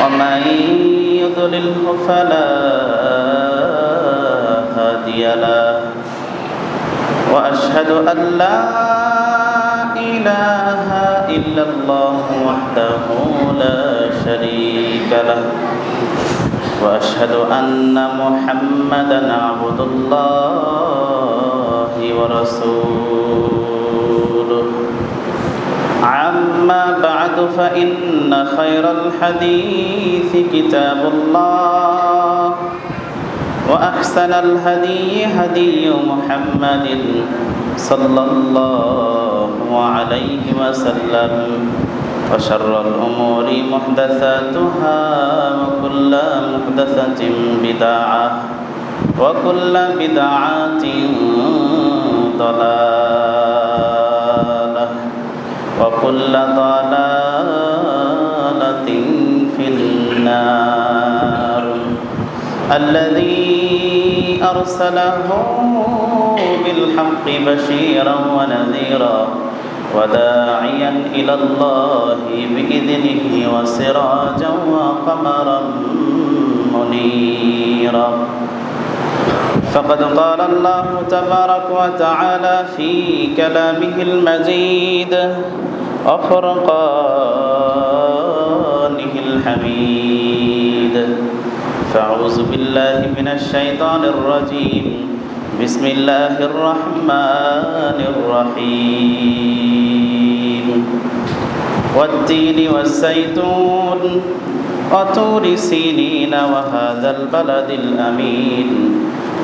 ومن يضلله فلا هادي له واشهد ان لا اله الا الله وحده لا شريك له واشهد ان محمدا عبد الله ورسوله فإن خير الحديث كتاب الله وأحسن الهدي هدي محمد صلى الله عليه وسلم وشر الأمور محدثاتها وكل محدثة بدعة وكل بدعة ضلالة وكل ضلالة النار الذي أرسله بالحق بشيرا ونذيرا وداعيا إلى الله بإذنه وسراجا وقمرا منيرا. فقد قال الله تبارك وتعالى في كلامه المجيد وفرقانه الحميد فأعوذ بالله من الشيطان الرجيم. بسم الله الرحمن الرحيم. والتين والزيتون وطور سينين وهذا البلد الأمين.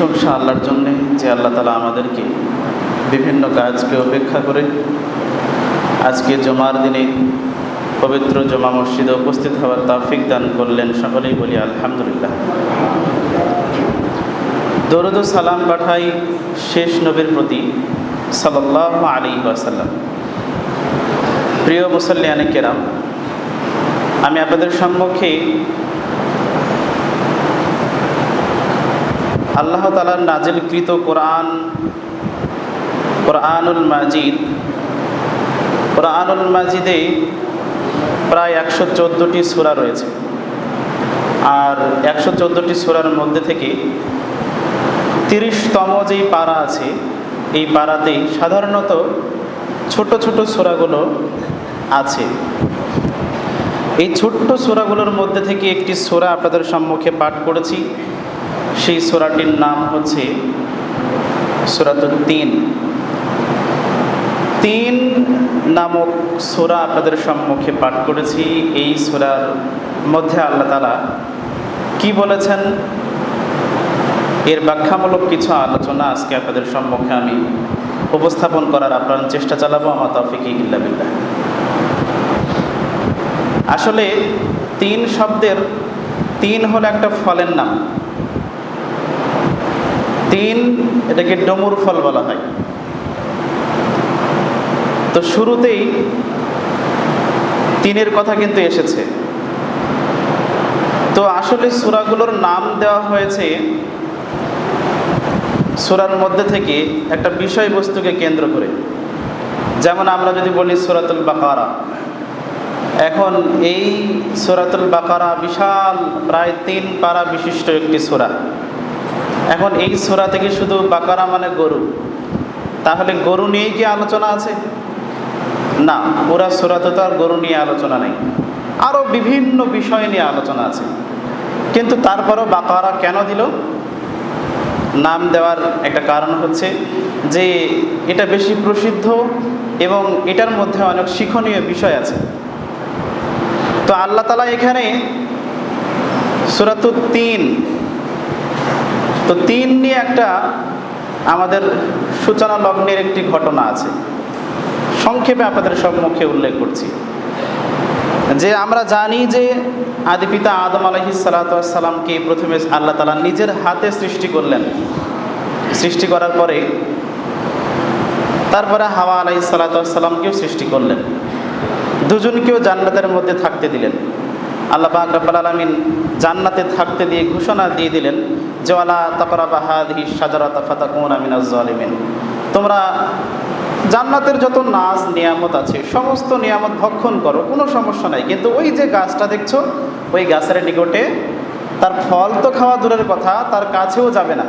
প্রশংসা আল্লাহর জন্যে যে আল্লাহ তালা আমাদেরকে বিভিন্ন কাজকে উপেক্ষা করে আজকে জমার দিনে পবিত্র জমা মসজিদে উপস্থিত হওয়ার তাফিক দান করলেন। সকলেই বলি আলহামদুলিল্লাহ। দরুদ সালাম পাঠাই শেষ নবীর প্রতি সাল্লাহ আলী ওয়াসাল্লাম। প্রিয় মুসল্লিয়ানে কেরাম, আমি আপনাদের সম্মুখে আল্লাহ তালার নাজিলকৃত কোরআন, কোরআনুল মাজিদ। কোরআনুল মাজিদে প্রায় একশো চোদ্দোটি সুরা রয়েছে। আর একশো চোদ্দোটি সুরার মধ্যে থেকে তিরিশতম যেই পাড়া আছে, এই পাড়াতেই সাধারণত ছোট ছোট সুরাগুলো আছে। এই ছোট্ট সুরাগুলোর মধ্যে থেকে একটি সুরা আপনাদের সম্মুখে পাঠ করেছি। সেই সোরাটির নাম হচ্ছে সুরাতুল তিন। তিন নামক সোরা আপনাদের সম্মুখে পাঠ করেছি। এই সোরার মধ্যে আল্লাহ তালা কি বলেছেন? এর ব্যাখ্যামূলক কিছু আলোচনা আজকে আপনাদের সম্মুখে আমি উপস্থাপন করার আপ্রাণ চেষ্টা চালাবো। আমার তফিক ইল্লা বিল্লাহ। আসলে তিন শব্দের তিন হলো একটা ফলের নাম। তিন, এটাকে ডমুর ফল বলা হয়। তো শুরুতেই তিনের কথা কিন্তু এসেছে। তো আসলে সুরাগুলোর নাম দেওয়া হয়েছে সুরার মধ্যে থেকে একটা বিষয়বস্তুকে কেন্দ্র করে। যেমন আমরা যদি বলি সুরাতুল বাকারা, এখন এই সুরাতুল বাকারা বিশাল, প্রায় তিন পারা বিশিষ্ট একটি সুরা। এখন এই সোরা থেকে শুধু বাকারা মানে গরু। তাহলে গরু নিয়েই কি আলোচনা আছে? না, পুরা সুরাতে তো আর গরু নিয়ে আলোচনা নেই। আরও বিভিন্ন বিষয় নিয়ে আলোচনা আছে। কিন্তু তারপরও বাকারা কেন দিল? নাম দেওয়ার একটা কারণ হচ্ছে যে এটা বেশি প্রসিদ্ধ এবং এটার মধ্যে অনেক শিক্ষণীয় বিষয় আছে। তো আল্লাহ তালা এখানে সুরাতুর তিন তো তিন নিয়ে একটা আমাদের সূচনা লগ্নের একটি ঘটনা আছে। সংক্ষেপে আপনাদের সম্মুখে উল্লেখ করছি। যে আমরা জানি যে আদিপিতা আদম আলহি সালাতামকে প্রথমে আল্লাহ তালা নিজের হাতে সৃষ্টি করলেন। সৃষ্টি করার পরে তারপরে হাওয়া আলাহি সালাতামকেও সৃষ্টি করলেন। দুজনকেও জান্নাতের মধ্যে থাকতে দিলেন। আল্লাহ পাক রব্বাল আলমিন জান্নাতে থাকতে দিয়ে ঘোষণা দিয়ে দিলেন আমিনাজ জালিমিন। তোমরা জান্নাতের যত নাজ, নিয়ামত আছে, সমস্ত নিয়ামত ভক্ষণ করো, কোনো সমস্যা নাই। কিন্তু ওই যে গাছটা দেখছ, ওই গাছের নিকটে তার ফল তো খাওয়া দূরের কথা, তার কাছেও যাবে না।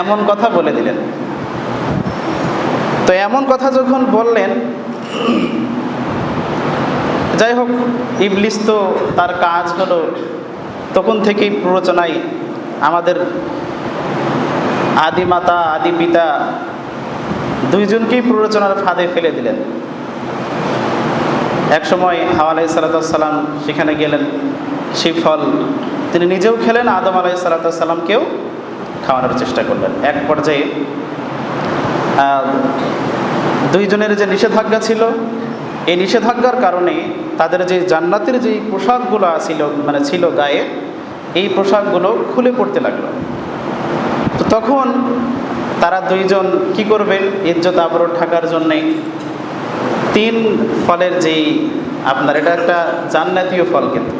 এমন কথা বলে দিলেন। তো এমন কথা যখন বললেন, যাই হোক, ইবলিস তো তার কাজ হলো তখন থেকেই প্ররোচনায় আমাদের আদি মাতা আদি পিতা দুইজনকেই প্ররোচনার ফাঁদে ফেলে দিলেন। এক সময় হাওয়া আলাই সালাতাম সেখানে গেলেন, সেই ফল তিনি নিজেও খেলেন, আদম আলাই সালাতামকেও খাওয়ানোর চেষ্টা করলেন। এক পর্যায়ে দুইজনের যে নিষেধাজ্ঞা ছিল, এই নিষেধাজ্ঞার কারণে তাদের যে জান্নাতের যে পোশাকগুলো ছিল মানে ছিল গায়ে এই পোশাকগুলো খুলে পড়তে লাগল। তো তখন তারা দুইজন কি করবেন? ইজ্জত আবরণ ঢাকার জন্যে তিন ফলের যেই আপনার, এটা একটা জান্নাতীয় ফল কিন্তু।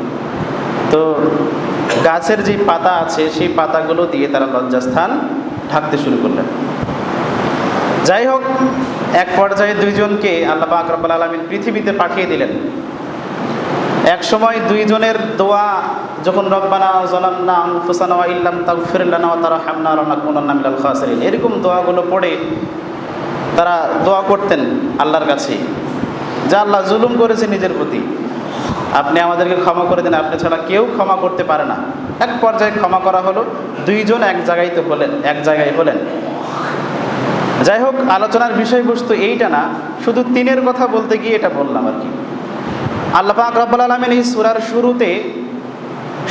তো গাছের যে পাতা আছে, সেই পাতাগুলো দিয়ে তারা লজ্জাস্থান ঢাকতে শুরু করলেন। যাই হোক, এক পর্যায়ে দুইজনকে আল্লাহ পাক রব্বাল আলমিন পৃথিবীতে পাঠিয়ে দিলেন। এক সময় দুইজনের দোয়া যখন রব্বানা মিনাল খাসিরিন। এরকম দোয়াগুলো পড়ে তারা দোয়া করতেন আল্লাহর কাছে, যা আল্লাহ জুলুম করেছে নিজের প্রতি। আপনি আমাদেরকে ক্ষমা করে দিন, আপনি ছাড়া কেউ ক্ষমা করতে পারে না। এক পর্যায়ে ক্ষমা করা হলো, দুইজন এক জায়গায় তো হলেন, এক জায়গায় হলেন। যাই হোক, আলোচনার বিষয়বস্তু এইটা না, শুধু তিনের কথা বলতে গিয়ে এটা বললাম আর কি। আল্লাহ পাক আলমিন এই সুরার শুরুতে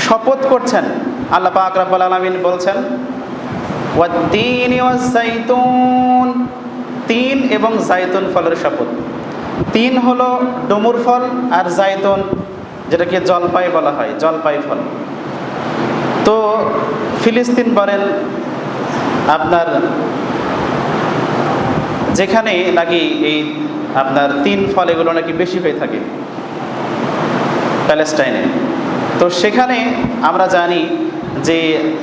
শপথ করছেন। আল্লাহ পাক রব্বুল আলমিন বলছেন, ওয়াদ্দিন তিন এবং জাইতুন ফলের শপথ। তিন হলো ডুমুর ফল আর জাইতুন যেটাকে জলপাই বলা হয়, জলপাই ফল। তো ফিলিস্তিন বলেন, আপনার যেখানে নাকি এই আপনার তিন ফল এগুলো নাকি বেশি হয়ে থাকে প্যালেস্টাইনে। তো সেখানে আমরা জানি যে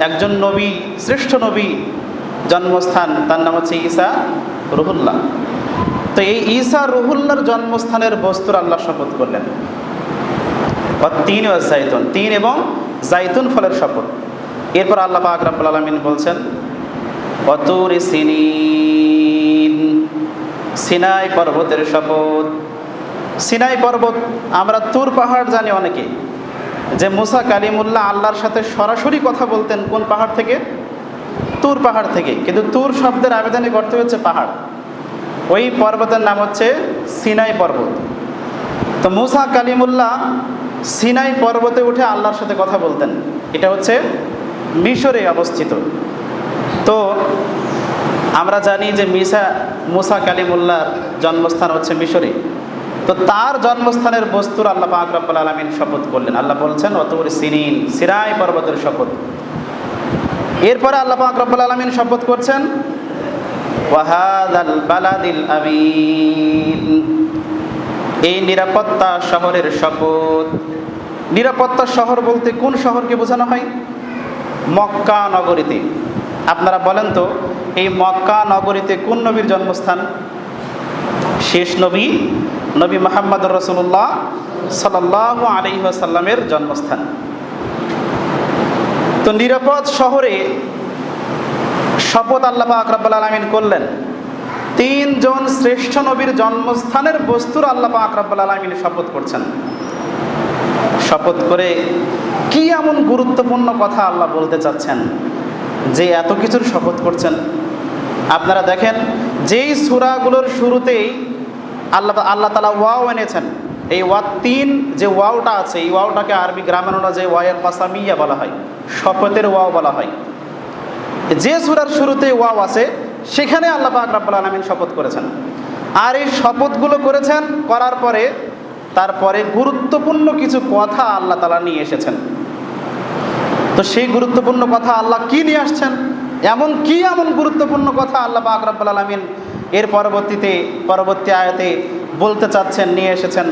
একজন নবী, শ্রেষ্ঠ নবী জন্মস্থান, তার নাম হচ্ছে ঈসা রুহুল্লাহ। তো এই ঈসা রুহুল্লার জন্মস্থানের বস্তুর আল্লাহ শপথ করলেন। তিন ও জাইতুন, তিন এবং জাইতুন ফলের শপথ। এরপর আল্লাহ পাক রাব্বুল আলামিন বলছেন, অতুর সিনাই পর্বতের শপথ। সিনাই পর্বত, আমরা তুর পাহাড় জানি অনেকে যে মুসা কালিমুল্লাহ আল্লাহর সাথে সরাসরি কথা বলতেন কোন পাহাড় থেকে? তুর পাহাড় থেকে। কিন্তু তুর শব্দের আবেদনে করতে হচ্ছে পাহাড়। ওই পর্বতের নাম হচ্ছে সিনাই পর্বত। তো মুসা কালিমুল্লাহ সিনাই পর্বতে উঠে আল্লাহর সাথে কথা বলতেন। এটা হচ্ছে মিশরে অবস্থিত। তো আমরা জানি যে মিসা মুসা কালিমুল্লাহর জন্মস্থান হচ্ছে মিশরে। তো তার জন্মস্থানের বস্তুর আল্লাহ পাক রব্বুল আলমিন শপথ করলেন। আল্লাহ বলছেন অতগুলি সিনিন সিরাই পর্বতের শপথ। এরপরে আল্লাহ পাক রব্বুল আলমিন শপথ করছেন বালাদিল এই নিরাপত্তা শহরের শপথ। নিরাপত্তা শহর বলতে কোন শহরকে বোঝানো হয়? মক্কা নগরীতে। আপনারা বলেন তো, এই মক্কা নগরীতে কোন নবীর জন্মস্থান? শেষ নবী নবী মোহাম্মদ রসুল্লাহ সাল্লাহ আলহিহাসাল্লামের জন্মস্থান। তো নিরাপদ শহরে শপথ আল্লাহ আকরাবুল আলমিন করলেন। তিনজন শ্রেষ্ঠ নবীর জন্মস্থানের বস্তুর আল্লাহ পাক রব্বুল আলমিন শপথ করছেন। শপথ করে কি এমন গুরুত্বপূর্ণ কথা আল্লাহ বলতে চাচ্ছেন? যে এত কিছুর শপথ করছেন। আপনারা দেখেন, যেই সূরাগুলোর শুরুতেই আল্লাহ আল্লাহ তালা ওয়াও এনেছেন। এই ওয়া তিন যে ওয়াওটা আছে, এই ওয়াওটাকে আরবি গ্রামের অনুযায়ী ওয়াইয়ের পাসামিয়া বলা হয়, শপথের ওয়াও বলা হয়। যে সূরার শুরুতে ওয়াও আছে, সেখানে আল্লাহ পাক রাব্বুল আলামিন শপথ করেছেন। আর এই শপথগুলো করেছেন, করার পরে তারপরে গুরুত্বপূর্ণ কিছু কথা আল্লাহ তালা নিয়ে এসেছেন। তো সেই গুরুত্বপূর্ণ কথা আল্লাহ কি নিয়ে আসছেন? এমন কি এমন গুরুত্বপূর্ণ কথা আল্লাহ পাক রাব্বুল আলামিন এর পরবর্তীতে পরবর্তী আয়াতে বলতে চাচ্ছেন নিয়ে এসেছেন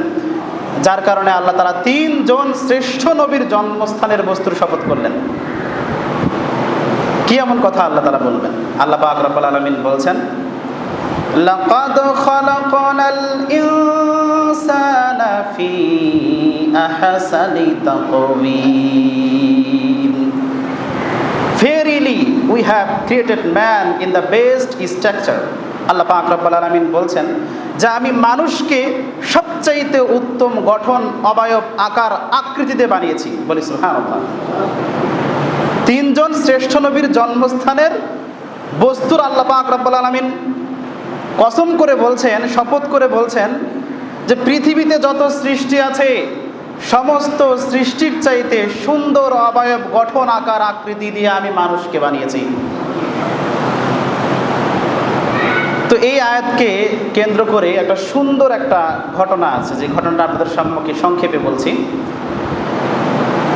যার কারণে আল্লাহ তালা তিনজন শ্রেষ্ঠ নবীর জন্মস্থানের বস্তুর শপথ করলেন কি এমন কথা আল্লাহ তালা বলবেন আল্লাহ পাক রাব্বুল আলামিন বলছেন لقد خلقنا الإنسان في أحسن تقويم Verily we have created man in the best structure আল্লাহ পাক রব্বুল আলামিন বলছেন যে আমি মানুষকে সবচাইতে উত্তম গঠন, অবায়ব, আকার, আকৃতিতে বানিয়েছি। বলি হ্যাঁ তিনজন শ্রেষ্ঠ নবীর জন্মস্থানের বস্তুর আল্লাহ পাক রব্বুল আলামিন কসম করে বলছেন, শপথ করে বলছেন যে পৃথিবীতে যত সৃষ্টি আছে, সমস্ত সৃষ্টির চাইতে সুন্দর অবায়ব, গঠন, আকার, আকৃতি দিয়ে আমি মানুষকে বানিয়েছি। তো এই আয়াতকে কেন্দ্র করে একটা সুন্দর একটা ঘটনা আছে, যে ঘটনাটা আপনাদের সম্মুখে সংক্ষেপে বলছি।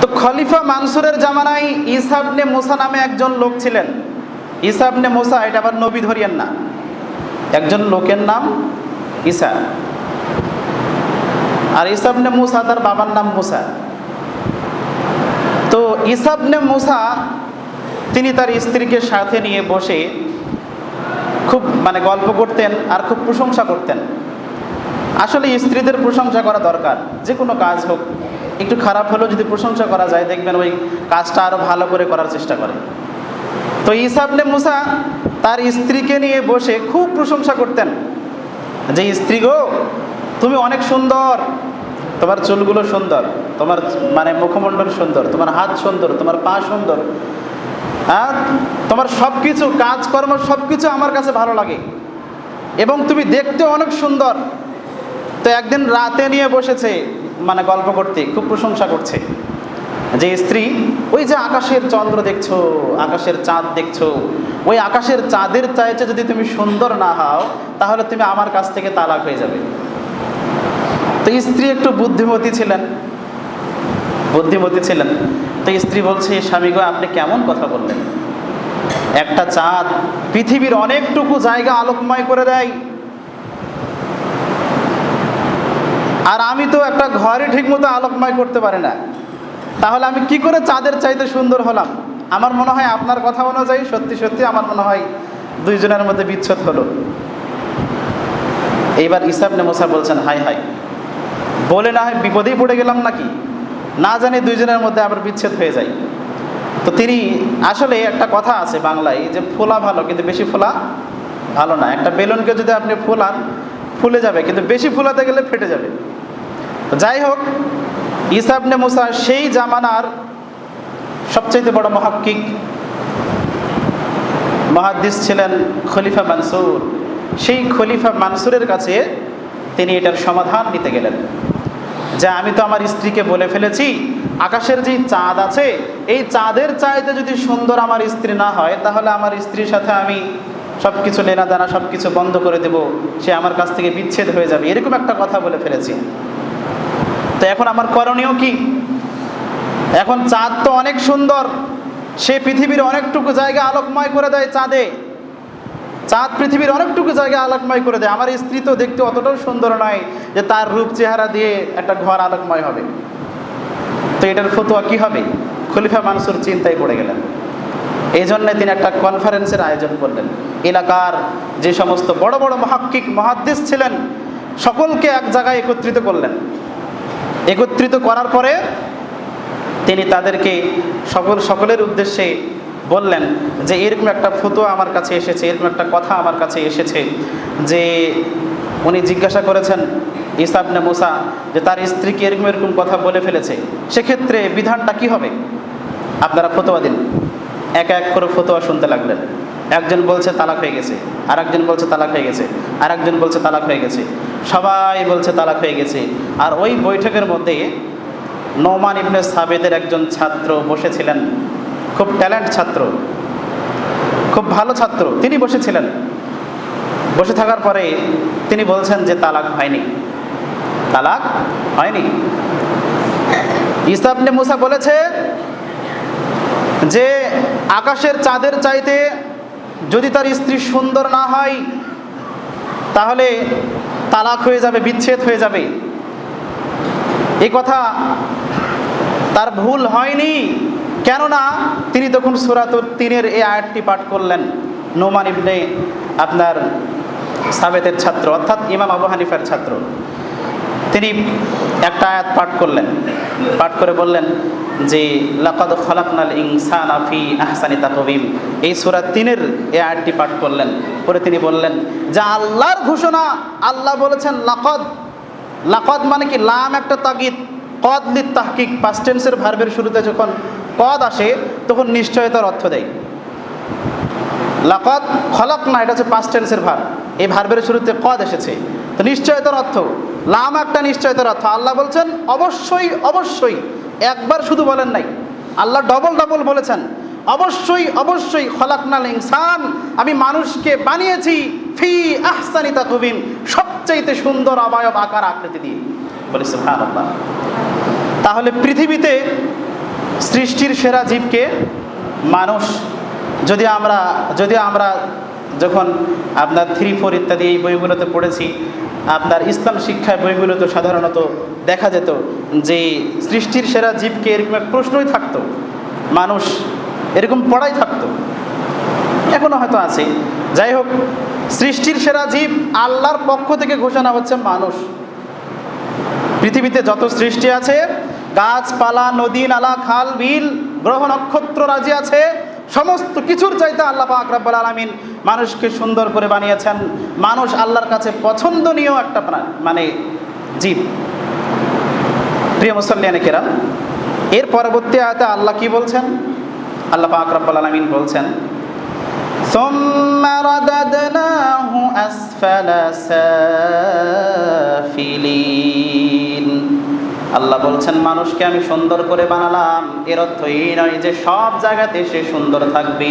তো খলিফা মানসুরের জামানায় ইসাবনে মোসা নামে একজন লোক ছিলেন। ইসাবনে মোসা, এটা আবার নবী ধরিয়েন না। একজন লোকের নাম ঈসা। আর ইসাবনে মুসা, তার বাবার নাম মুসা। তো ইসাবনে মুসা, তিনি তার স্ত্রীকে সাথে নিয়ে বসে খুব মানে গল্প করতেন আর খুব প্রশংসা করতেন। আসলে স্ত্রীদের প্রশংসা করা দরকার, যে কোনো কাজ হোক। একটু খারাপ হলেও যদি প্রশংসা করা যায়, দেখবেন ওই কাজটা আরও ভালো করে করার চেষ্টা করে। তো ইসাবনে মুসা তার স্ত্রীকে নিয়ে বসে খুব প্রশংসা করতেন। যে, স্ত্রী গো, তুমি অনেক সুন্দর। তোমার চুলগুলো সুন্দর, তোমার মানে মুখমণ্ডল সুন্দর, তোমার হাত সুন্দর, তোমার পা সুন্দর। হ্যাঁ? তোমার সব কিছু কাজকর্ম সব কিছু আমার কাছে ভালো লাগে। এবং তুমি দেখতে অনেক সুন্দর। তো একদিন রাতে নিয়ে বসেছে মানে গল্প করতে, খুব প্রশংসা করছে। যে স্ত্রী, ওই যে আকাশের চন্দ্র দেখছ, আকাশের চাঁদ দেখছ, ওই আকাশের চাঁদের চাইতে যদি তুমি সুন্দর না হও, তাহলে তুমি আমার কাছ থেকে তালাক হয়ে যাবে। তো স্ত্রী একটু বুদ্ধিমতী ছিলেন। বুদ্ধিমতী ছিলেন। তো স্ত্রী বলছে, স্বামী গো, আপনি কেমন কথা বললেন? একটা চাঁদ পৃথিবীর অনেকটুকু জায়গা আলোকময় করে দেয়। আর আমি তো একটা ঘরে ঠিকমতো আলোকময় করতে পারি না। তাহলে আমি কি করে চাঁদের চাইতে সুন্দর হলাম? আমার মনে হয় আপনার কথা অনুযায়ী, সত্যি সত্যি আমার মনে হয় দুইজনের মধ্যে বিচ্ছেদ হলো। এইবার ইসাবনে মোসা বলছেন হাই হাই বলে না হয় বিপদেই পড়ে গেলাম নাকি? না জানি দুইজনের মধ্যে আবার বিচ্ছেদ হয়ে যায়। তো তিনি, আসলে একটা কথা আছে বাংলায় যে ফোলা ভালো, কিন্তু বেশি ফোলা ভালো না। একটা বেলুনকে যদি আপনি ফোলান, ফুলে যাবে, কিন্তু বেশি ফোলাতে গেলে ফেটে যাবে। যাই হোক ইসাবনে মুসা সেই জামানার সবচাইতে বড় মহাক্কিক। মহাদ্দিস ছিলেন খলিফা মানসুর। সেই খলিফা মানসুরের কাছে তিনি এটার সমাধান নিতে গেলেন। যে আমি তো আমার স্ত্রীকে বলে ফেলেছি। আকাশের যে চাঁদ আছে, এই চাঁদের চাইতে যদি সুন্দর আমার স্ত্রী না হয়, তাহলে আমার স্ত্রীর সাথে আমি সব কিছু লেনা দেনা সব কিছু বন্ধ করে দেব। সে আমার কাছ থেকে বিচ্ছেদ হয়ে যাবে। এরকম একটা কথা বলে ফেলেছি। তো এখন আমার করণীয় কি? এখন চাঁদ তো অনেক সুন্দর। সে পৃথিবীর অনেকটুকু জায়গা আলোকময় করে দেয় চাঁদে। চাঁদ পৃথিবীর অনেকটুকু জায়গা আলোকময় করে দেয়। আমার স্ত্রী তো দেখতে অতটাও সুন্দর নয় যে তার রূপ চেহারা দিয়ে একটা ঘর আলোকময় হবে। তো এটার ফতোয়া কি হবে? খলিফা মানসুর চিন্তায় পড়ে গেলেন। এই জন্য তিনি একটা কনফারেন্সের আয়োজন করলেন। এলাকার যে সমস্ত বড় বড় মহাক্কিক মহাদ্দেশ ছিলেন, সকলকে এক জায়গায় একত্রিত করলেন। একত্রিত করার পরে তিনি তাদেরকে সকল, সকলের উদ্দেশ্যে বললেন যে এরকম একটা ফতোয়া আমার কাছে এসেছে, এরকম একটা কথা আমার কাছে এসেছে যে উনি জিজ্ঞাসা করেছেন ইসাবনে মুসা যে তার স্ত্রীকে এরকম এরকম কথা বলে ফেলেছে, সেক্ষেত্রে বিধানটা কি হবে? আপনারা ফতোয়া দিন। এক এক করে ফতোয়া শুনতে লাগলেন। একজন বলছে তালাক হয়ে গেছে আর একজন বলছে তালাক হয়ে গেছে আর একজন বলছে তালাক হয়ে গেছে, সবাই বলছে তালাক হয়ে গেছে। আর ওই বৈঠকের মধ্যে নোমান ইবনে সাবেদের একজন ছাত্র বসেছিলেন। খুব ট্যালেন্ট ছাত্র, খুব ভালো ছাত্র। তিনি বসেছিলেন। বসে থাকার পরে তিনি বলছেন যে তালাক হয়নি। তালাক হয়নি। ইসাবনে মুসা বলেছে যে, আকাশের চাঁদের চাইতে যদি তার স্ত্রী সুন্দর না হয়, তাহলে তালাক হয়ে যাবে, বিচ্ছেদ হয়ে যাবে। এই কথা তার ভুল হয়নি। কেননা তিনি তখন সুরাতুর তিনের এই আয়াতটি পাঠ করলেন। নোমান ইবনে আপনার সাবেতের ছাত্র, অর্থাৎ ইমাম আবু হানিফার ছাত্র। তিনি একটা আয়াত পাঠ করলেন। পাঠ করে বললেন যে, লাকাদ খলাকনাল ইনসান আফি আহসানি তাকবিম এই সূরা তিনের এই আয়াতটি পাঠ করলেন। পরে তিনি বললেন, যে আল্লাহর ঘোষণা, আল্লাহ বলেছেন, লাকদ লাকদ মানে কি? লাম একটা তাগিদ। কদ লিত তাহকিক পাস্ট টেন্সের ভার্বের শুরুতে যখন কদ আসে, তখন নিশ্চয়তার অর্থ দেয়। লাকদ খলক না এটা হচ্ছে পাস্ট টেন্সের ভার। এই ভার্বের শুরুতে কদ এসেছে। তো নিশ্চয়তার অর্থ, লাম একটা নিশ্চয়তার অর্থ। আল্লাহ বলছেন, অবশ্যই অবশ্যই। একবার শুধু বলেন নাই। আল্লাহ ডবল ডবল বলেছেন, অবশ্যই অবশ্যই খলাকনাল ইনসান, আমি মানুষকে বানিয়েছি ফি আহসানিতা কবিম সবচাইতে সুন্দর অবয়ব আকার আকৃতি দিয়ে। বলে, সুবহানাল্লাহ। তাহলে পৃথিবীতে সৃষ্টির সেরা জীবকে মানুষ যদি আমরা যদি আমরা যখন আপনার থ্রি ফোর ইত্যাদি এই বইগুলোতে পড়েছি, আপনার ইসলাম শিক্ষায় বইগুলোতে সাধারণত দেখা যেত যে সৃষ্টির সেরা জীবকে এরকম এক প্রশ্নই থাকতো, মানুষ এরকম পড়াই থাকতো। এখনও হয়তো আছে। যাই হোক, সৃষ্টির সেরা জীব আল্লাহর পক্ষ থেকে ঘোষণা হচ্ছে মানুষ। পৃথিবীতে যত সৃষ্টি আছে গাছপালা নদী নালা খাল বিল গ্রহ নক্ষত্র রাজি আছে সমস্ত কিছুর চাইতে আল্লাহ পাক রাব্বুল আলামিন মানুষকে সুন্দর করে বানিয়েছেন মানুষ আল্লাহর কাছে পছন্দনীয় একটা প্রাণ মানে জীব প্রিয় মুসল্লিয়ানে কেরাম এর পরবর্তী আয়তে আল্লাহ কি বলছেন আল্লাহ পাক রাব্বুল আলামিন বলছেন ثم رددناه أسفل سافلين আল্লাহ বলছেন, মানুষকে আমি সুন্দর করে বানালাম। এর অর্থ এই নয় যে সব জায়গাতে সে সুন্দর থাকবে।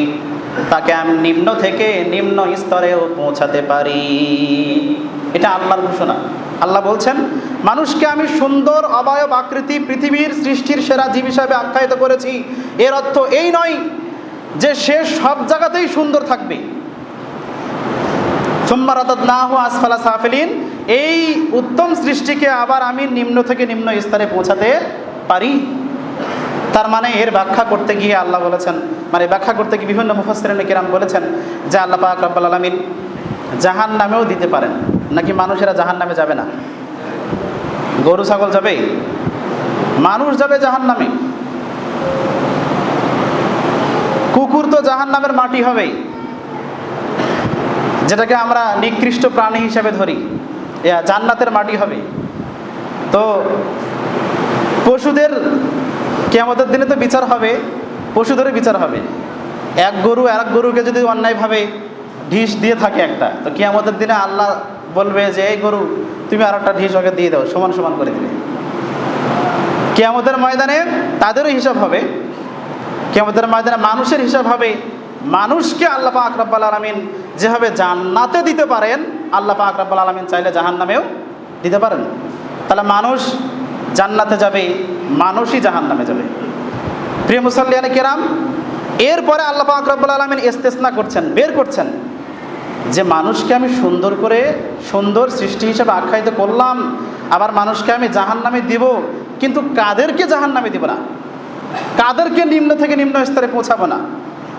তাকে আমি নিম্ন থেকে নিম্ন স্তরেও পৌঁছাতে পারি। এটা আল্লাহর ঘোষণা। আল্লাহ বলছেন, মানুষকে আমি সুন্দর, অবয়ব আকৃতি পৃথিবীর সৃষ্টির সেরা জীব হিসাবে আখ্যায়িত করেছি। এর অর্থ এই নয় যে সে সব জায়গাতেই সুন্দর থাকবে। সুম্মারাতাদনাহু আসফালা সাফিলিন। এই উত্তম সৃষ্টিকে আবার আমি নিম্ন থেকে নিম্ন স্তরে পৌঁছাতে পারি? তার মানে এর ব্যাখ্যা করতে গিয়ে আল্লাহ বলেছেন মানে ব্যাখ্যা করতে গিয়ে বিভিন্ন মুফাসসিরিন কিরাম বলেছেন যে আল্লাহ পাক রব্বুল আলামিন জাহান নামেও দিতে পারেন, নাকি মানুষেরা জাহান নামে যাবে না? গরু, ছাগল যাবে মানুষ যাবে জাহান নামে কুকুর তো জাহান নামের মাটি হবেই, যেটাকে আমরা নিকৃষ্ট প্রাণী হিসেবে ধরি। জান্নাতের মাটি হবে। তো পশুদের কেয়ামতের দিনে তো বিচার হবে, পশুদেরও বিচার হবে। এক গরু আর এক গরুকে যদি অন্যায়ভাবে ঢিস দিয়ে থাকে একটা, তো কেয়ামতের দিনে আল্লাহ বলবে যে, এই গরু, তুমি আর একটা ঢিস ওকে দিয়ে দাও, সমান সমান করে দিবে। কেয়ামতের ময়দানে তাদেরও হিসাব হবে, কেয়ামতের ময়দানে মানুষের হিসাব হবে মানুষকে আল্লাহ পাক রব্বাল আলমিন যেভাবে জান্নাতে দিতে পারেন, আল্লাহ পাক রব্বাল আলমিন চাইলে জাহান নামেও দিতে পারেন। তাহলে মানুষ জান্নাতে যাবে, মানুষই জাহান নামে যাবে। প্রিয় মুসল্লিয়ানে কেরাম, এরপরে আল্লাহ পাক রব্বাল আলমিন ইস্তেসনা করছেন, বের করছেন। যে মানুষকে আমি সুন্দর করে, সুন্দর সৃষ্টি হিসেবে আখ্যায়িত করলাম, আবার মানুষকে আমি জাহান নামে দিব, কিন্তু কাদেরকে জাহান নামে দিব না? কাদেরকে নিম্ন থেকে নিম্ন স্তরে পৌঁছাবো না?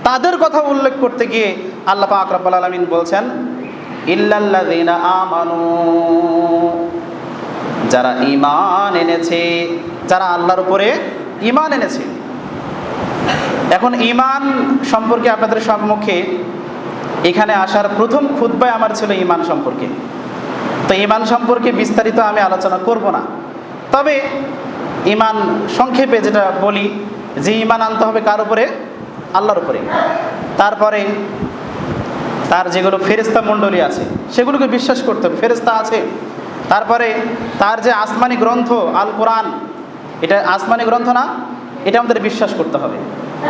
তাদের কথা উল্লেখ করতে গিয়ে আল্লাহ পাক রব্বুল আলামিন বলছেন, ইল্লাল্লাযীনা আমানু। যারা ঈমান এনেছে, যারা আল্লাহর উপরে ঈমান এনেছে। এখন ইমান সম্পর্কে আপনাদের সম্মুখে এখানে আসার প্রথম খুদ্বায় আমার ছিল ইমান সম্পর্কে। তো ইমান সম্পর্কে বিস্তারিত আমি আলোচনা করব না। তবে ইমান সংক্ষেপে যেটা বলি, যে ইমান আনতে হবে কার উপরে? আল্লাহর উপরে। তারপরে তার যেগুলো ফেরেস্তা মণ্ডলী আছে, সেগুলোকে বিশ্বাস করতে হবে ফেরেস্তা আছে। তারপরে তার যে আসমানি গ্রন্থ আল কোরআন এটা আসমানি গ্রন্থ না, এটা আমাদের বিশ্বাস করতে হবে।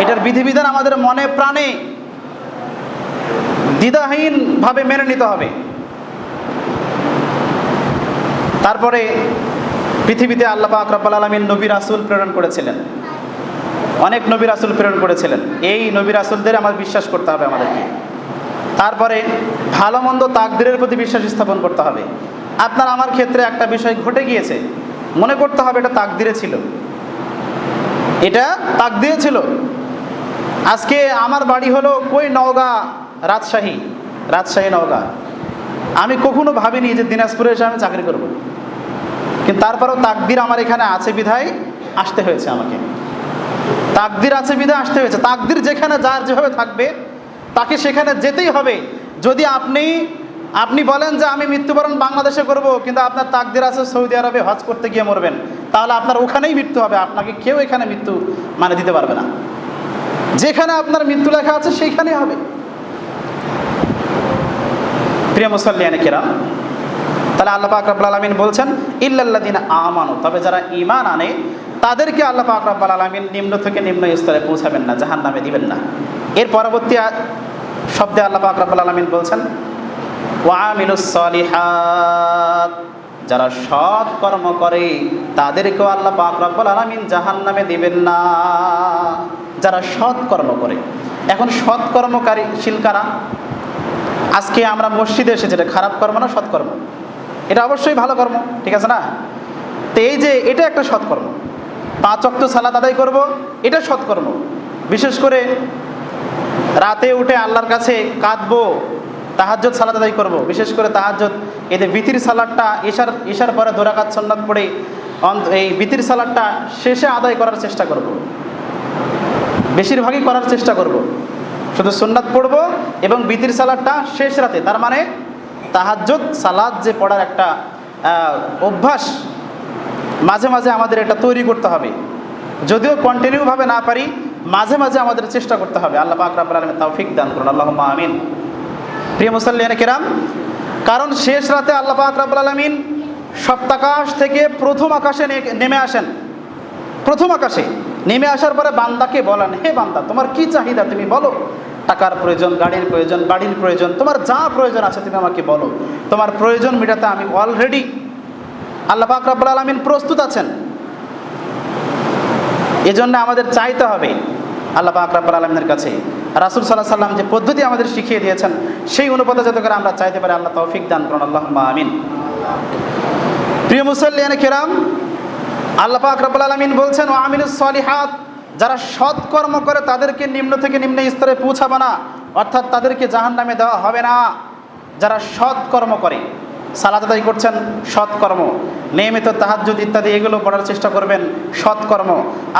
এটার বিধিবিধান আমাদের মনে প্রাণে দ্বিধাহীনভাবে মেনে নিতে হবে। তারপরে পৃথিবীতে আল্লাহ পাক রব্বাল আলমিন নবী রাসুল প্রেরণ করেছিলেন। অনেক নবী রাসুল প্রেরণ করেছিলেন। এই নবী রাসুলদের আমার বিশ্বাস করতে হবে আমাদেরকে। তারপরে ভালো মন্দ তাকদিরের প্রতি বিশ্বাস স্থাপন করতে হবে। আপনার আমার ক্ষেত্রে একটা বিষয় ঘটে গিয়েছে। মনে করতে হবে এটা তাকদিরে ছিল। এটা তাকদিরে ছিল। আজকে আমার বাড়ি হলো কই নওগাঁ? রাজশাহী। রাজশাহী, নওগাঁ। আমি কখনো ভাবিনি যে দিনাজপুরে এসে আমি চাকরি করব। কিন্তু তারপরেও তাকদির আমার এখানে আছে বিধায় আসতে হয়েছে আমাকে। তাকদির আছে বিধায় আসতে হয়েছে। তাকদির যেখানে যার যেভাবে থাকবে, তাকে সেখানে যেতেই হবে। যদি আপনি আপনি বলেন যে আমি মৃত্যুবরণ বাংলাদেশে করব, কিন্তু আপনার তাকদির আছে সৌদি আরবে, হজ করতে গিয়ে মরবেন, তাহলে আপনার ওখানেই মৃত্যু হবে। আপনাকে কেউ এখানে মৃত্যু মানে দিতে পারবে না। যেখানে আপনার মৃত্যু লেখা আছে সেইখানেই হবে। প্রিয় মুসল্লিয়ানে কেরাম, তাহলে আল্লাহ পাক রাব্বুল আলামিন বলছেন, ইল্লাল্লাযিনা আমানু তবে যারা ঈমান আনে তাদেরকে আল্লাহ পাক রাব্বুল আলামিন নিম্ন থেকে নিম্ন স্তরে পৌঁছাবেন না, জাহান্নামে দিবেন না। এর পরবর্তী শব্দে আল্লাহ পাক রাব্বুল আলামিন বলছেন যারা সৎ কর্ম করে, তাদেরকেও আল্লাহ পাক রাব্বুল আলামিন জাহান্নামে দিবেন না। যারা সৎ কর্ম করে। এখন সৎ কর্মকারী শিলকারা আজকে আমরা মসজিদে এসে যেটা খারাপ কর্ম না সৎকর্ম এটা অবশ্যই ভালো কর্ম, ঠিক আছে না? তো এই যে, এটা একটা সৎকর্ম পাঁচ অক্ত সালাদ আদায় করব, এটা সৎকর্ম। বিশেষ করে রাতে উঠে আল্লাহর কাছে কাঁদবো তাহাজ্জত সালাদ আদায় করব। বিশেষ করে তাহাজ্জত এতে বিতির সালাদটা ঈশার ঈশার পরে দোরাকাত সন্ন্যাত পড়ে এই বিতির সালাদটা শেষে আদায় করার চেষ্টা করব। বেশিরভাগই করার চেষ্টা করব। শুধু সুন্নাত পড়ব এবং বিতির সালাদটা শেষ রাতে, তার মানে তাহাজ্জুদ সালাদ যে পড়ার একটা অভ্যাস মাঝে মাঝে আমাদের এটা তৈরি করতে হবে। যদিও কন্টিনিউভাবে না পারি, মাঝে মাঝে আমাদের চেষ্টা করতে হবে। আল্লাহ পাক রাব্বুল আলামিন তৌফিক দান করুন। আল্লাহুম্মা আমিন। প্রিয় মুসাল্লিয়ানে কিরাম, কারণ শেষ রাতে আল্লাহ পাক আলামিন সপ্তাকাশ থেকে প্রথম আকাশে নেমে আসেন। প্রথম আকাশে। নেমে আসার পরে বান্দাকে বলেন, হে বান্দা, তোমার কি চাহিদা? তুমি বলো। টাকার প্রয়োজন, গাড়ির প্রয়োজন, বাড়ির প্রয়োজন, তোমার যা প্রয়োজন আছে তুমি আমাকে বলো। তোমার প্রয়োজন মেটাতে আমি অলরেডি আল্লাহ পাক রাব্বুল আলামিন প্রস্তুত আছেন। এজন্য আমাদের চাইতে হবে আল্লাহ পাক রাব্বুল আলামিনের কাছে। রাসূল সাল্লাহ সাল্লাম যে পদ্ধতি আমাদের শিখিয়ে দিয়েছেন, সেই অনুপাতে যাতে করে আমরা চাইতে পারি আল্লাহ তৌফিক দান করুন, আল্লাহুম্মা আমিন। প্রিয় মুসল্লিয়ানে কেরাম, আল্লাহ পাক রাব্বুল আলামিন বলছেন ও আমিলুস সলিহাত যারা সৎ কর্ম করে তাদেরকে নিম্ন থেকে নিম্ন স্তরে পৌঁছাবে না, অর্থাৎ তাদেরকে জাহান্নামে দেওয়া হবে না। যারা সৎ কর্ম করে সালাত আদায় করছেন সৎকর্ম, নিয়মিত তাহাজ্জুদ ইত্যাদি এগুলো পড়ার চেষ্টা করবেন সৎকর্ম।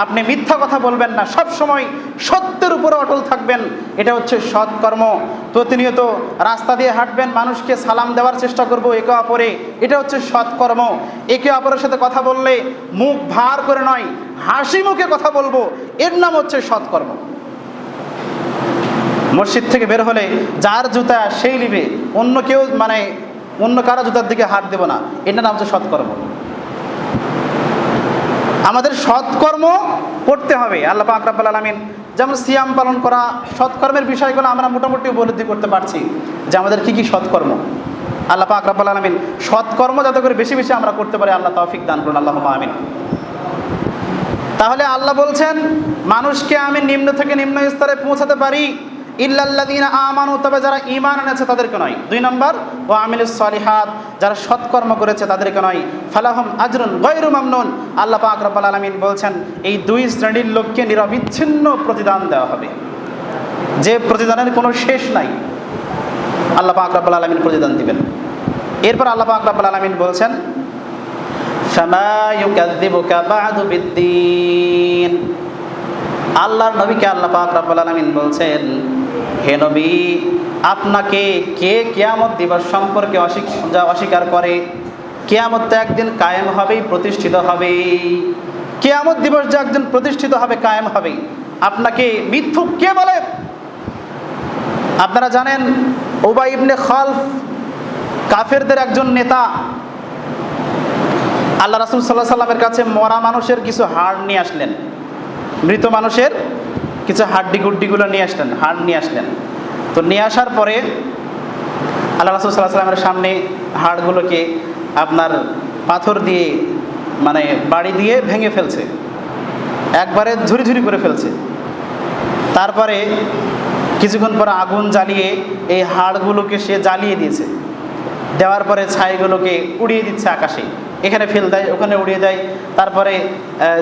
আপনি মিথ্যা কথা বলবেন না সব সময় সত্যের উপরে অটল থাকবেন, এটা হচ্ছে সৎকর্ম। প্রতিনিয়ত রাস্তা দিয়ে হাঁটবেন, মানুষকে সালাম দেওয়ার চেষ্টা করব একে অপরে, এটা হচ্ছে সৎকর্ম। একে অপরের সাথে কথা বললে মুখ ভার করে নয়, হাসি মুখে কথা বলব, এর নাম হচ্ছে সৎকর্ম। মসজিদ থেকে বের হলে যার জুতা সেই নিবে, অন্য কেউ মানে অন্য কারও জুতার দিকে হাত দেব না। এটা নাম হচ্ছে সৎকর্ম। আমাদের সৎকর্ম করতে হবে, আল্লাহ পাক রাব্বুল আলামিন। যেমন সিয়াম পালন করা, সৎকর্মের বিষয়গুলো আমরা মোটামুটি উপলব্ধি করতে পারছি যে আমাদের কী কী সৎকর্ম। আল্লাহ পাক রাব্বুল আলামিন সৎকর্ম যাতে করে বেশি বেশি আমরা করতে পারি, আল্লাহ তৌফিক দান করুন আল্লাহ আমিন। তাহলে আল্লাহ বলছেন, মানুষকে আমি নিম্ন থেকে নিম্ন স্তরে পৌঁছাতে পারি ইল্লাল্লাযীনা আমানু, তবে যারা ঈমান এনেছে তাদেরকে নয়। দুই নম্বর ও আমিলুস সলিহাত, যারা সৎকর্ম করেছে তাদেরকে নয়। ফালাহুম আজরুন গৈরু মামনুন। আল্লাহ পাক রব্বুল আলামিন বলছেন, এই দুই শ্রেণির লোককে নিরবিচ্ছিন্ন প্রতিদান দেওয়া হবে। যে প্রতিদানের কোনো শেষ নাই, আল্লাহ পাক রব্বুল আলামিন প্রতিদান দিবেন। এরপর আল্লাহ পাক রব্বুল আলামিন বলছেন আল্লাহর নবীকে আল্লাহ পাক রাব্বুল আলামিন বলছেন হে নবী, আপনাকে কে কিয়ামত দিবস সম্পর্কে যা অস্বীকার করে? কেয়ামত তো একদিন কায়েম হবেই, প্রতিষ্ঠিত হবে কেয়ামত দিবস যে একদিন প্রতিষ্ঠিত হবে, কায়েম হবে আপনাকে মিথ্যুক কে বলে? আপনারা জানেন ওবাই ইবনে খলফ কাফেরদের একজন নেতা। আল্লাহ রাসুল সাল্লাহ সাল্লামের কাছে মরা মানুষের কিছু হাড় নিয়ে আসলেন। মৃত মানুষের কিছু হাড্ডি গুড্ডিগুলো নিয়ে আসলেন, হাড় নিয়ে আসলেন। তো নিয়ে আসার পরে আল্লাহ রাসুল সাল্লাহ সাল্লামের সামনে হাড়গুলোকে আপনার পাথর দিয়ে মানে বাড়ি দিয়ে ভেঙে ফেলছে। একবারে ঝুরি ঝুরি করে ফেলছে। তারপরে কিছুক্ষণ পরে আগুন জ্বালিয়ে এই হাড়গুলোকে সে জ্বালিয়ে দিয়েছে। দেওয়ার পরে ছাইগুলোকে উড়িয়ে দিচ্ছে আকাশে। এখানে ফেল দেয়, ওখানে উড়িয়ে দেয়। তারপরে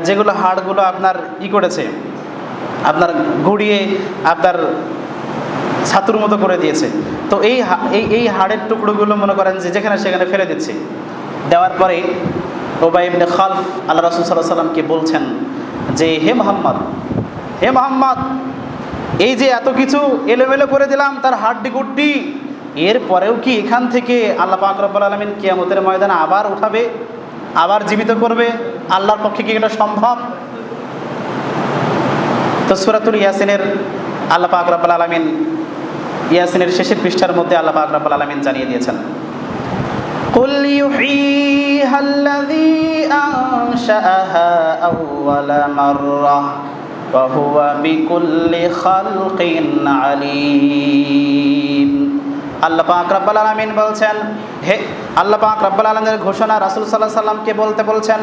যেগুলো হাড়গুলো আপনার ই করেছে আপনার গুড়িয়ে আপনার ছাতুর মতো করে দিয়েছে। তো এই এই এই হাড়ের টুকরোগুলো মনে করেন যে যেখানে সেখানে ফেলে দিচ্ছে। দেওয়ার পরে ওবাই ইবনে খালফ আল্লাহ রাসুল সাল্লাহ সাল্লামকে বলছেন যে, হে মোহাম্মদ হে মোহাম্মদ, এই যে এত কিছু এলোমেলো করে দিলাম তার হাড্ডি গুড্ডি এরপরেও কি এখান থেকে আল্লাহ পাক রব্বুল আলমিন কিয়ামতের ময়দানে আবার উঠাবে, আবার জীবিত করবে? আল্লাহর পক্ষে কি এটা সম্ভব? তো সুরাতুল ইয়াসিনের আল্লাহ পাক রব্বুল আলমিন ইয়াসিনের শেষের পৃষ্ঠার মধ্যে আল্লাহ পাক রব্বুল আলমিন জানিয়ে দিয়েছেন قل يحييها الذي أنشأها أول مرة وهو بكل خلق عليم আল্লাহ পাক রাব্বাল আলামিন বলছেন হে আল্লাহ পাক রাব্বাল আলামিনের ঘোষণা রাসূল সাল্লাল্লাহু আলাইহি সাল্লামকে বলতে বলছেন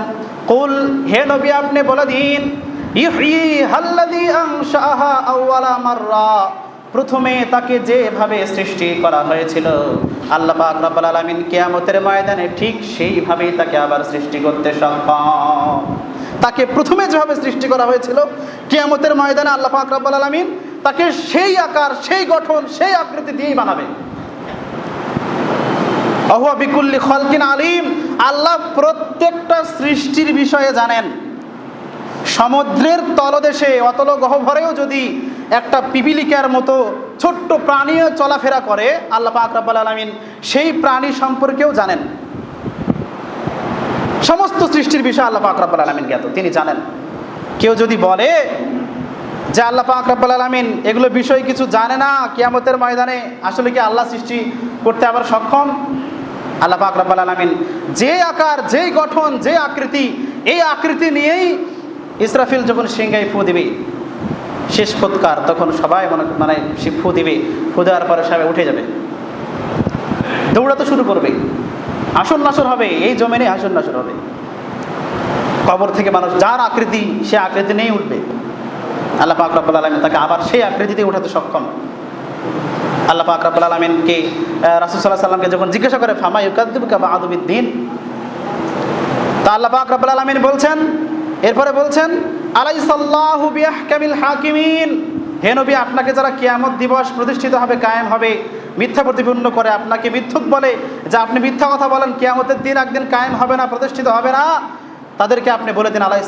কুল হে নবী আপনি বলে দিন প্রথমে তাকে যেভাবে সৃষ্টি করা হয়েছিল, আল্লাহ পাক রাব্বাল আলামিন কিয়ামতের ময়দানে ঠিক সেইভাবেই তাকে আবার সৃষ্টি করতে সক্ষম। তাকে প্রথমে যেভাবে সৃষ্টি করা হয়েছিল, কিয়ামতের ময়দানে আল্লাহ পাক রাব্বাল আলামিন তাকে সেই আকার, সেই গঠন, সেই আকৃতি দিয়েই বানাবে। অহুয়া বিকুল্লি খলকিন আলিম। আল্লাহ প্রত্যেকটা সৃষ্টির বিষয়ে জানেন। সমুদ্রের তলদেশে, অতল গহ্বরেও যদি একটা পিপিলিকার মতো ছোট্ট প্রাণীও চলাফেরা করে, আল্লাহ পাক রাব্বাল আলামিন সেই প্রাণী সম্পর্কেও জানেন। সমস্ত সৃষ্টির বিষয়ে আল্লাহ পাক রাব্বাল আলামিন জ্ঞাত, তিনি জানেন। কেউ যদি বলে যে আল্লাহ পাক রাব্বাল আলামিন এগুলো বিষয় কিছু জানে না, কিয়ামতের ময়দানে আসলে কি আল্লাহ সৃষ্টি করতে আবার সক্ষম? আল্লাহ পাক রাব্বাল আলামিন যে আকার যেই গঠন, যে আকৃতি, এই আকৃতি নিয়েই ইসরাফিল যখন সিংহাই ফু দিবে, শেষ ফুৎকার, তখন সবাই মনে মানে সে ফু দিবে, ফু দেওয়ার পরে সবাই উঠে যাবে। দৌড়াতে শুরু করবে। আসন নাসর হবে, এই জমিনে আসন নাসর হবে। কবর থেকে মানুষ, যার আকৃতি, সে আকৃতি নিয়েই উঠবে। আল্লাহ পাক রব্বুল আলমিন তাকে আবার সেই আকৃতিতে উঠাতে সক্ষম। আল্লাহ পাক রব্বুল আলমিনকে রাসুল সাল্লাহ সাল্লামকে যখন জিজ্ঞাসা করে, ফামা ইউকাদ্দিবুকা বা আদবিদ্দিন তা আল্লাহ পাক রব্বুল আলমিন বলছেন এরপরে বলছেন হাকিমিন। হে নবী, আপনাকে যারা কিয়ামত দিবস প্রতিষ্ঠিত হবে, কায়েম হবে, মিথ্যা প্রতিপন্ন করে আপনাকে মিথ্যুক বলে, যে আপনি মিথ্যা কথা বলেন, কিয়ামতের দিন একদিন কায়েম হবে না, প্রতিষ্ঠিত হবে না, তাদেরকে আপনি বলে দিন আলাই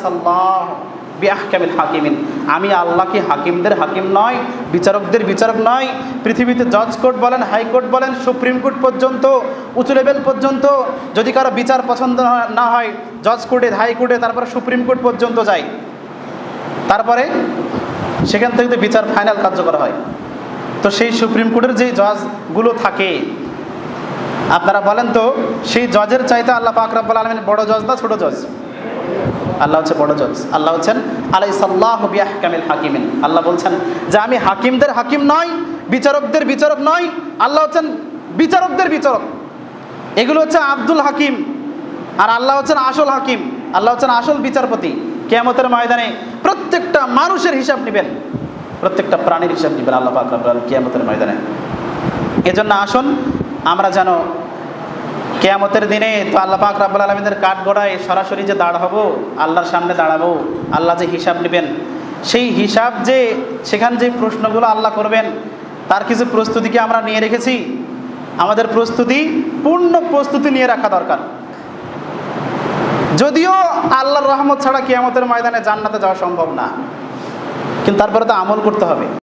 সাল্লাহ বিয়াহকামিল হাকিমিন। আমি আল্লাহ কি হাকিমদের হাকিম নয়, বিচারকদের বিচারক নয়। পৃথিবীতে জজ কোর্ট বলেন হাইকোর্ট বলেন, সুপ্রিম কোর্ট পর্যন্ত, উঁচু লেভেল পর্যন্ত, যদি কারও বিচার পছন্দ না- হয় জজ কোর্টে হাইকোর্টে তারপরে সুপ্রিম কোর্ট পর্যন্ত যায়। তারপরে সেখান থেকে বিচার ফাইনাল কার্যকর হয়। তো সেই সুপ্রিম কোর্টের যেই জজগুলো থাকে, আপনারা বলেন তো, সেই জজের চাইতে আল্লাহ পাক রব্বুল আলমিন বড় জজ না ছোট জজ আল্লাহ হচ্ছে বড় জজ। আল্লাহ হচ্ছেন আলাই সাল্লাহ বিয়াহকামিল হাকিমিন। আল্লাহ বলছেন যে আমি হাকিমদের হাকিম নয় বিচারকদের বিচারক নয় আল্লাহ হচ্ছেন বিচারকদের বিচারক। এগুলো হচ্ছে আব্দুল হাকিম আর আল্লাহ হচ্ছেন আসল হাকিম। আল্লাহ হচ্ছেন আসল বিচারপতি। কেয়ামতের ময়দানে প্রত্যেকটা মানুষের হিসাব নেবেন। প্রত্যেকটা প্রাণীর হিসাব নেবেন আল্লাহ পাক কিয়ামতের ময়দানে। এজন্য আসুন, আমরা যেন কেয়ামতের দিনে তো আল্লাহ পাক রাব্বুল আলমিনের কাঠ সরাসরি যে দাঁড় হব, আল্লাহর সামনে দাঁড়াবো, আল্লাহ যে হিসাব নেবেন, সেই হিসাব যে সেখান যে প্রশ্নগুলো আল্লাহ করবেন, তার কিছু প্রস্তুতি কি আমরা নিয়ে রেখেছি। আমাদের প্রস্তুতি, পূর্ণ প্রস্তুতি নিয়ে রাখা দরকার। যদিও আল্লাহর রহমত ছাড়া কিয়ামতের ময়দানে জান্নাতে যাওয়া সম্ভব না, কিন্তু তারপরে তো আমল করতে হবে।